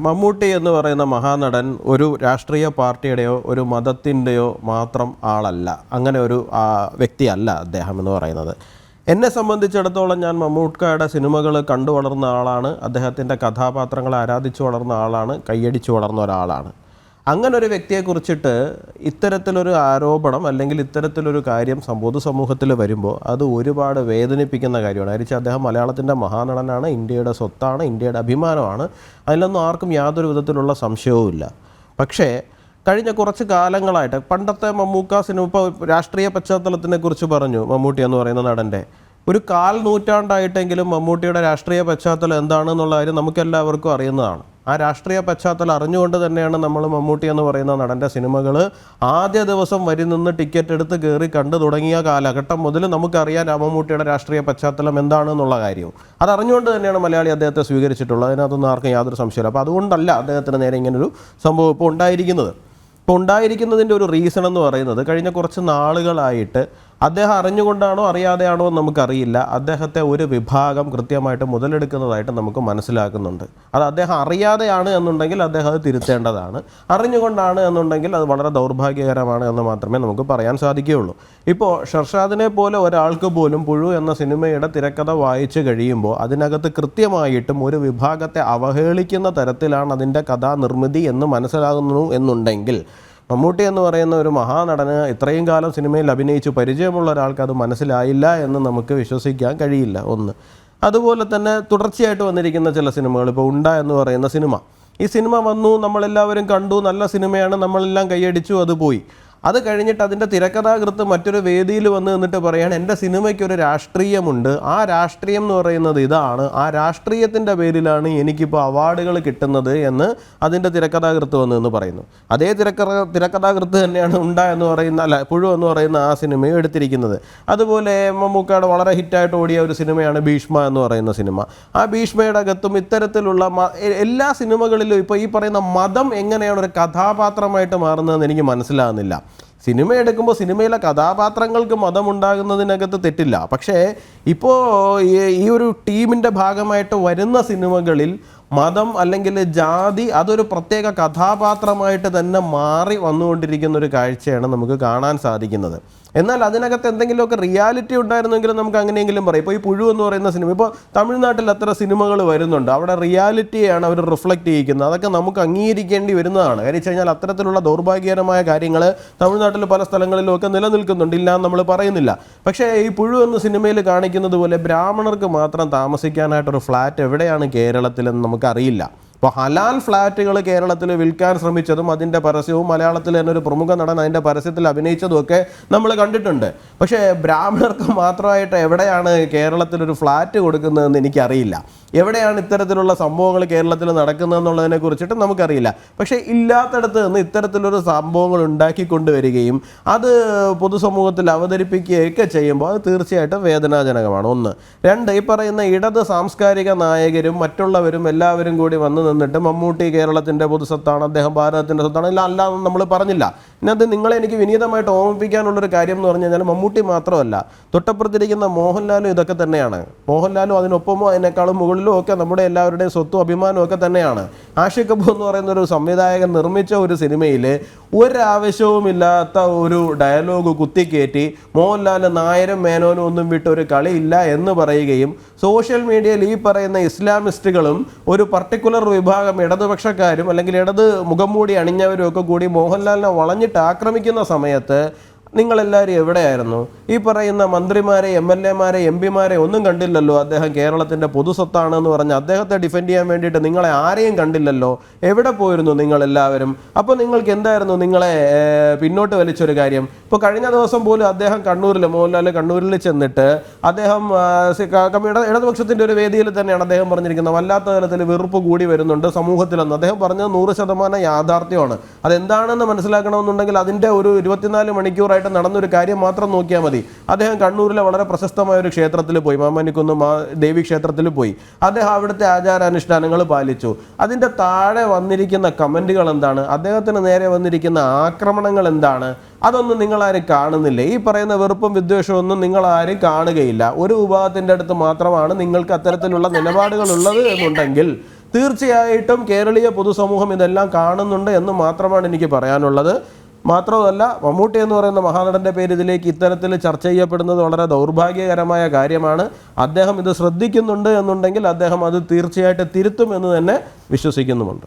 മമ്മൂട്ടി എന്ന് പറയുന്ന മഹാനടൻ ഒരു രാഷ്ട്രീയ പാർട്ടിയുടെയോ ഒരു മതത്തിന്റെയോ മാത്രം ആളല്ല. അങ്ങനെ ഒരു വ്യക്തിയല്ല അദ്ദേഹം എന്ന് പറയുന്നത്. എന്നെ സംബന്ധിച്ചിടത്തോളം ഞാൻ മമ്മൂട്ടിയുടെ സിനിമകൾ കണ്ടു വളർന്ന ആളാണ്. അദ്ദേഹത്തിന്റെ കഥാപാത്രങ്ങളെ ആരാധിച്ചു വളർന്ന ആളാണ്. കൈയടിച്ചു വളർന്ന ഒരാളാണ്. അങ്ങനെ ഒരു വ്യക്തിയെക്കുറിച്ചിട്ട് ഇത്തരത്തിലൊരു ആരോപണം അല്ലെങ്കിൽ ഇത്തരത്തിലൊരു കാര്യം സം- പൊതുസമൂഹത്തിൽ വരുമ്പോൾ അത് ഒരുപാട് വേദനിപ്പിക്കുന്ന കാര്യമാണ്. അരിച്ച് അദ്ദേഹം മലയാളത്തിന്റെ മഹാനടനാണ് ഇന്ത്യയുടെ സ്വത്താണ് ഇന്ത്യയുടെ അഭിമാനമാണ്. അതിലൊന്നും ആർക്കും യാതൊരു വിധത്തിലുള്ള സംശയവുമില്ല പക്ഷേ കഴിഞ്ഞ കുറച്ച് കാലങ്ങളായിട്ട് പണ്ടത്തെ മമ്മൂക്ക സിനിമ ഇപ്പോൾ രാഷ്ട്രീയ പശ്ചാത്തലത്തിനെ കുറിച്ച് പറഞ്ഞു മമ്മൂട്ടി എന്ന് പറയുന്ന നടന്റെ. ഒരു കാൽ നൂറ്റാണ്ടായിട്ടെങ്കിലും മമ്മൂട്ടിയുടെ രാഷ്ട്രീയ പശ്ചാത്തലം എന്താണെന്നുള്ള കാര്യം നമുക്കെല്ലാവർക്കും അറിയുന്നതാണ്. ആ രാഷ്ട്രീയ പശ്ചാത്തലം അറിഞ്ഞുകൊണ്ട് തന്നെയാണ് നമ്മൾ മമ്മൂട്ടി എന്ന് പറയുന്ന നടന്റെ സിനിമകൾ. ആദ്യ ദിവസം വരി നിന്ന് ടിക്കറ്റ് എടുത്ത് കയറി കണ്ടു തുടങ്ങിയ കാലഘട്ടം മുതൽ നമുക്കറിയാൻ ആ മമ്മൂട്ടിയുടെ രാഷ്ട്രീയ പശ്ചാത്തലം എന്താണെന്നുള്ള കാര്യവും അത് അറിഞ്ഞുകൊണ്ട് തന്നെയാണ് മലയാളി അദ്ദേഹത്തെ സ്വീകരിച്ചിട്ടുള്ളത്. അതിനകത്തൊന്നും ആർക്കും യാതൊരു സംശയമില്ല അപ്പോൾ അതുകൊണ്ടല്ല അദ്ദേഹത്തിന് നേരെ ഇങ്ങനൊരു സംഭവം ഇപ്പോൾ ഉണ്ടായിരിക്കുന്നത്. ഇപ്പോൾ ഉണ്ടായിരിക്കുന്നതിന്റെ ഒരു റീസൺ എന്ന് പറയുന്നത് കഴിഞ്ഞ കുറച്ച് നാളുകളായിട്ട് അദ്ദേഹം അറിഞ്ഞുകൊണ്ടാണോ അറിയാതെയാണോ എന്ന് നമുക്കറിയില്ല. അദ്ദേഹത്തെ ഒരു വിഭാഗം കൃത്യമായിട്ട് മുതലെടുക്കുന്നതായിട്ട് നമുക്ക് മനസ്സിലാക്കുന്നുണ്ട്. അത് അദ്ദേഹം അറിയാതെയാണ് എന്നുണ്ടെങ്കിൽ അദ്ദേഹം അത് തിരുത്തേണ്ടതാണ്. അറിഞ്ഞുകൊണ്ടാണ് എന്നുണ്ടെങ്കിൽ അത് വളരെ ദൗർഭാഗ്യകരമാണ് എന്ന് മാത്രമേ നമുക്ക് പറയാൻ സാധിക്കുകയുള്ളൂ. ഇപ്പോൾ ഷർഷാദിനെ പോലെ ഒരാൾക്ക് പോലും പുഴു എന്ന സിനിമയുടെ തിരക്കഥ വായിച്ചു കഴിയുമ്പോൾ അതിനകത്ത് കൃത്യമായിട്ടും ഒരു വിഭാഗത്തെ അവഹേളിക്കുന്ന തരത്തിലാണ് അതിന്റെ കഥാനിർമ്മിതി എന്ന് മനസ്സിലാകുന്നു എന്നുണ്ടെങ്കിൽ മമ്മൂട്ടി എന്ന് പറയുന്ന ഒരു മഹാനടന് ഇത്രയും കാലം സിനിമയിൽ അഭിനയിച്ച് പരിചയമുള്ള ഒരാൾക്ക് അത് മനസ്സിലായില്ല എന്ന് നമുക്ക് വിശ്വസിക്കാൻ കഴിയില്ല ഒന്ന്. അതുപോലെ തന്നെ തുടർച്ചയായിട്ട് വന്നിരിക്കുന്ന ചില സിനിമകൾ ഇപ്പോൾ ഉണ്ട എന്ന് പറയുന്ന സിനിമ. ഈ സിനിമ വന്നു നമ്മളെല്ലാവരും കണ്ടു നല്ല സിനിമയാണ് നമ്മളെല്ലാം കൈയടിച്ചു അത് പോയി. അത് കഴിഞ്ഞിട്ട് അതിന്റെ തിരക്കഥാകൃത്ത് മറ്റൊരു വേദിയിൽ വന്ന് നിന്നിട്ട് പറയാണ് എന്റെ സിനിമയ്ക്ക് ഒരു രാഷ്ട്രീയമുണ്ട്. ആ രാഷ്ട്രീയം എന്ന് പറയുന്നത് ഇതാണ്. ആ രാഷ്ട്രീയത്തിന്റെ പേരിലാണ് എനിക്കിപ്പോൾ അവാർഡുകൾ കിട്ടുന്നത് എന്ന് അതിന്റെ തിരക്കഥാകൃത്ത് വന്ന് എന്ന് പറയുന്നു. അതേ തിരക്കഥ തിരക്കഥാകൃത്ത് തന്നെയാണ് ഉണ്ട എന്ന് പറയുന്ന അല്ല പുഴു എന്ന് പറയുന്ന ആ സിനിമയും എടുത്തിരിക്കുന്നത്. അതുപോലെ മമ്മൂക്കയുടെ വളരെ ഹിറ്റായിട്ട് ഓടിയ ഒരു സിനിമയാണ് ഭീഷ്മ എന്ന് പറയുന്ന സിനിമ. ആ ഭീഷ്മയുടെ അകത്തും ഇത്തരത്തിലുള്ള എല്ലാ സിനിമകളിലും ഇപ്പോൾ ഈ പറയുന്ന മതം എങ്ങനെയാണ് ഒരു കഥാപാത്രമായിട്ട് മാറുന്നതെന്ന് എനിക്ക് മനസ്സിലാകുന്നില്ല. സിനിമ എടുക്കുമ്പോൾ സിനിമയിലെ കഥാപാത്രങ്ങൾക്ക് മതമുണ്ടാകുന്നതിനകത്ത് തെറ്റില്ല. പക്ഷേ ഇപ്പോൾ ഈ- ഒരു ടീമിന്റെ ഭാഗമായിട്ട് വരുന്ന സിനിമകളിൽ മതം അല്ലെങ്കിൽ ജാതി അതൊരു പ്രത്യേക കഥാപാത്രമായിട്ട് തന്നെ മാറി വന്നുകൊണ്ടിരിക്കുന്ന ഒരു കാഴ്ചയാണ് നമുക്ക് കാണാൻ സാധിക്കുന്നത്. എന്നാൽ അതിനകത്ത് എന്തെങ്കിലുമൊക്കെ റിയാലിറ്റി ഉണ്ടായിരുന്നെങ്കിലും നമുക്ക് അങ്ങനെയെങ്കിലും പറയാം. ഇപ്പോൾ ഈ പുഴു എന്ന് പറയുന്ന സിനിമ ഇപ്പോൾ തമിഴ്നാട്ടിൽ അത്ര സിനിമകൾ വരുന്നുണ്ട്. അവിടെ റിയാലിറ്റിയാണ് അവർ റിഫ്ലക്റ്റ് ചെയ്യിക്കുന്നത്. അതൊക്കെ നമുക്ക് അംഗീകരിക്കേണ്ടി വരുന്നതാണ്. കാര്യം കഴിഞ്ഞാൽ അത്തരത്തിലുള്ള ദൗർഭാഗ്യകരമായ കാര്യങ്ങൾ തമിഴ്നാട്ടിൽ പല സ്ഥലങ്ങളിലും ഒക്കെ നിലനിൽക്കുന്നുണ്ട്. ഇല്ല എന്ന് നമ്മൾ പറയുന്നില്ല. പക്ഷേ ഈ പുഴു എന്ന സിനിമയിൽ കാണിക്കുന്നത് പോലെ ബ്രാഹ്മണർക്ക് മാത്രം താമസിക്കാനായിട്ടൊരു ഫ്ലാറ്റ് എവിടെയാണ് കേരളത്തിലെന്ന് നമുക്കറിയില്ല. ഇപ്പോൾ ഹലാൽ ഫ്ലാറ്റുകൾ കേരളത്തിൽ വിൽക്കാൻ ശ്രമിച്ചതും അതിന്റെ പരസ്യവും മലയാളത്തിൽ തന്നെ ഒരു പ്രമുഖ നടൻ അതിന്റെ പരസ്യത്തിൽ അഭിനയിച്ചതും ഒക്കെ നമ്മൾ കണ്ടിട്ടുണ്ട്. പക്ഷേ ബ്രാഹ്മണർക്ക് മാത്രമായിട്ട് എവിടെയാണ് കേരളത്തിൽ ഒരു ഫ്ലാറ്റ് കൊടുക്കുന്നതെന്ന് എനിക്കറിയില്ല. എവിടെയാണ് ഇത്തരത്തിലുള്ള സംഭവങ്ങൾ കേരളത്തിൽ നടക്കുന്നതെന്നുള്ളതിനെ കുറിച്ചിട്ട് നമുക്കറിയില്ല. പക്ഷേ ഇല്ലാത്തടത്ത് നിന്ന് ഇത്തരത്തിലൊരു സംഭവങ്ങൾ ഉണ്ടാക്കി കൊണ്ടുവരികയും അത് പൊതുസമൂഹത്തിൽ അവതരിപ്പിക്കുകയൊക്കെ ചെയ്യുമ്പോൾ അത് തീർച്ചയായിട്ടും വേദനാജനകമാണ്. ഒന്ന്. രണ്ട് ഈ പറയുന്ന ഇടത് സാംസ്കാരിക നായകരും മറ്റുള്ളവരും എല്ലാവരും കൂടി വന്ന് നിന്നിട്ട് മമ്മൂട്ടി കേരളത്തിന്റെ പൊതുസ്വത്താണ് അദ്ദേഹം ഭാരതത്തിന്റെ സ്വത്താണ് ഇല്ല അല്ല നമ്മൾ പറഞ്ഞില്ല. ഇന്നത്തെ നിങ്ങളെ എനിക്ക് വിനീതമായിട്ട് ഓർമ്മിപ്പിക്കാനുള്ളൊരു കാര്യം എന്ന് പറഞ്ഞു കഴിഞ്ഞാൽ മമ്മൂട്ടി മാത്രമല്ല തൊട്ടപ്പുറത്തിരിക്കുന്ന മോഹൻലാലും ഇതൊക്കെ തന്നെയാണ്. മോഹൻലാലും അതിനൊപ്പമോ അതിനേക്കാളും മുകളിലും ഒക്കെ നമ്മുടെ എല്ലാവരുടെയും സ്വത്തും അഭിമാനവും ഒക്കെ തന്നെയാണ്. ആഷി കപൂർ എന്ന് പറയുന്ന ഒരു സംവിധായകൻ നിർമ്മിച്ച ഒരു സിനിമയിൽ ഒരാവശ്യവുമില്ലാത്ത ഒരു ഡയലോഗ് കുത്തിക്കയറ്റി മോഹൻലാൽ നായരും മേനോനും ഒന്നും വിട്ട് ഒരു കളിയില്ല എന്ന് പറയുകയും സോഷ്യൽ മീഡിയയിൽ ഈ പറയുന്ന ഇസ്ലാമിസ്റ്റുകളും ഒരു പർട്ടിക്കുലർ വിഭാഗം ഇടതുപക്ഷക്കാരും അല്ലെങ്കിൽ ഇടത് മുഖം മൂടി അണിഞ്ഞവരും ഒക്കെ കൂടി മോഹൻലാലിനെ വളഞ്ഞിട്ട് ആക്രമിക്കുന്ന സമയത്ത് നിങ്ങളെല്ലാവരും എവിടെയായിരുന്നു? ഈ പറയുന്ന മന്ത്രിമാരെ എം എൽ എമാരെ എം പിമാരെ ഒന്നും കണ്ടില്ലല്ലോ. അദ്ദേഹം കേരളത്തിന്റെ പൊതുസ്വത്താണെന്ന് പറഞ്ഞ് അദ്ദേഹത്തെ ഡിഫെൻഡ് ചെയ്യാൻ വേണ്ടിയിട്ട് നിങ്ങളെ ആരെയും കണ്ടില്ലല്ലോ. എവിടെ പോയിരുന്നു നിങ്ങളെല്ലാവരും? അപ്പോൾ നിങ്ങൾക്ക് എന്തായിരുന്നു നിങ്ങളെ പിന്നോട്ട് വലിച്ചൊരു കാര്യം? ഇപ്പോൾ കഴിഞ്ഞ ദിവസം പോലും അദ്ദേഹം കണ്ണൂരിൽ മോഹൻലാൽ കണ്ണൂരിൽ ചെന്നിട്ട് അദ്ദേഹം ഇടതുപക്ഷത്തിന്റെ ഒരു വേദിയിൽ തന്നെയാണ് അദ്ദേഹം പറഞ്ഞിരിക്കുന്നത്. വല്ലാത്ത തരത്തിൽ വെറുപ്പ് കൂടി വരുന്നുണ്ട് സമൂഹത്തിലെന്ന്. അദ്ദേഹം പറഞ്ഞത് നൂറ് ശതമാനം യാഥാർത്ഥ്യമാണ്. അതെന്താണെന്ന് മനസ്സിലാക്കണമെന്നുണ്ടെങ്കിൽ അതിന്റെ ഒരു ഇരുപത്തിനാല് മണിക്കൂറായിട്ട് നടന്നൊരു കാര്യം മാത്രം നോക്കിയാൽ മതി. അദ്ദേഹം കണ്ണൂരിലെ വളരെ പ്രശസ്തമായ ഒരു ക്ഷേത്രത്തിൽ പോയി. മാമാനിക്കുന്ന് മാ ദേവി ക്ഷേത്രത്തിൽ പോയി. അദ്ദേഹം അവിടുത്തെ ആചാരാനുഷ്ഠാനങ്ങൾ പാലിച്ചു. അതിന്റെ താഴെ വന്നിരിക്കുന്ന കമന്റുകൾ എന്താണ്? അദ്ദേഹത്തിന് നേരെ വന്നിരിക്കുന്ന ആക്രമണങ്ങൾ എന്താണ്? അതൊന്നും നിങ്ങളാരും കാണുന്നില്ല. ഈ പറയുന്ന വെറുപ്പും വിദ്വേഷവും ഒന്നും നിങ്ങളാരും കാണുകയില്ല. ഒരു വിഭാഗത്തിന്റെ അടുത്ത് മാത്രമാണ് നിങ്ങൾക്ക് അത്തരത്തിലുള്ള നിലപാടുകൾ ഉള്ളത് എന്നുണ്ടെങ്കിൽ തീർച്ചയായിട്ടും കേരളീയ പൊതുസമൂഹം ഇതെല്ലാം കാണുന്നുണ്ട് എന്ന് മാത്രമാണ് എനിക്ക് പറയാനുള്ളത്. മാത്രമല്ല മമ്മൂട്ടി എന്ന് പറയുന്ന മഹാനടന്റെ പേര് ഇതിലേക്ക് ഇത്തരത്തിൽ ചർച്ച ചെയ്യപ്പെടുന്നത് വളരെ ദൗർഭാഗ്യകരമായ കാര്യമാണ്. അദ്ദേഹം ഇത് ശ്രദ്ധിക്കുന്നുണ്ട് എന്നുണ്ടെങ്കിൽ അദ്ദേഹം അത് തീർച്ചയായിട്ടും തിരുത്തുമെന്ന് തന്നെ വിശ്വസിക്കുന്നുമുണ്ട്.